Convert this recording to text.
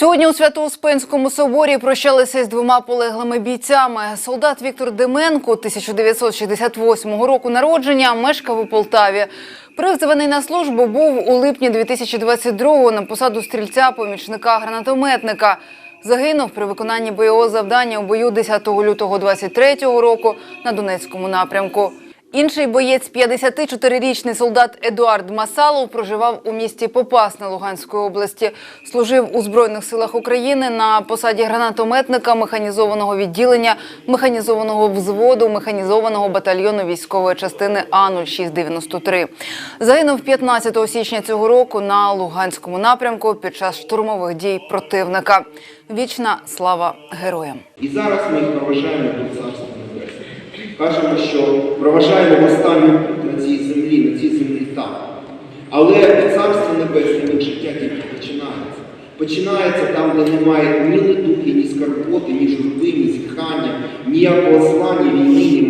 Сьогодні у Свято-Успенському соборі прощалися з двома полеглими бійцями. Солдат Віктор Деменко 1968 року народження мешкав у Полтаві. Призваний на службу був у липні 2022-го на посаду стрільця-помічника гранатометника. Загинув при виконанні бойового завдання у бою 10 лютого 23-го року на Донецькому напрямку. Інший боєць, 54-річний солдат Едуард Масалов, проживав у місті Попасне Луганської області. Служив у Збройних силах України на посаді гранатометника механізованого відділення, механізованого взводу, механізованого батальйону військової частини А-0693. Загинув 15 січня цього року на Луганському напрямку під час штурмових дій противника. Вічна слава героям! І зараз ми проважаємо до Царства. Кажемо, що проважаємо останній путь на цій землі, на цій землі там. Але в Царстві Небесному життя тільки починається. Починається там, де немає ні недуги, ні скарботи, ні журби, ні зітхання, ніякого зла, ні війни,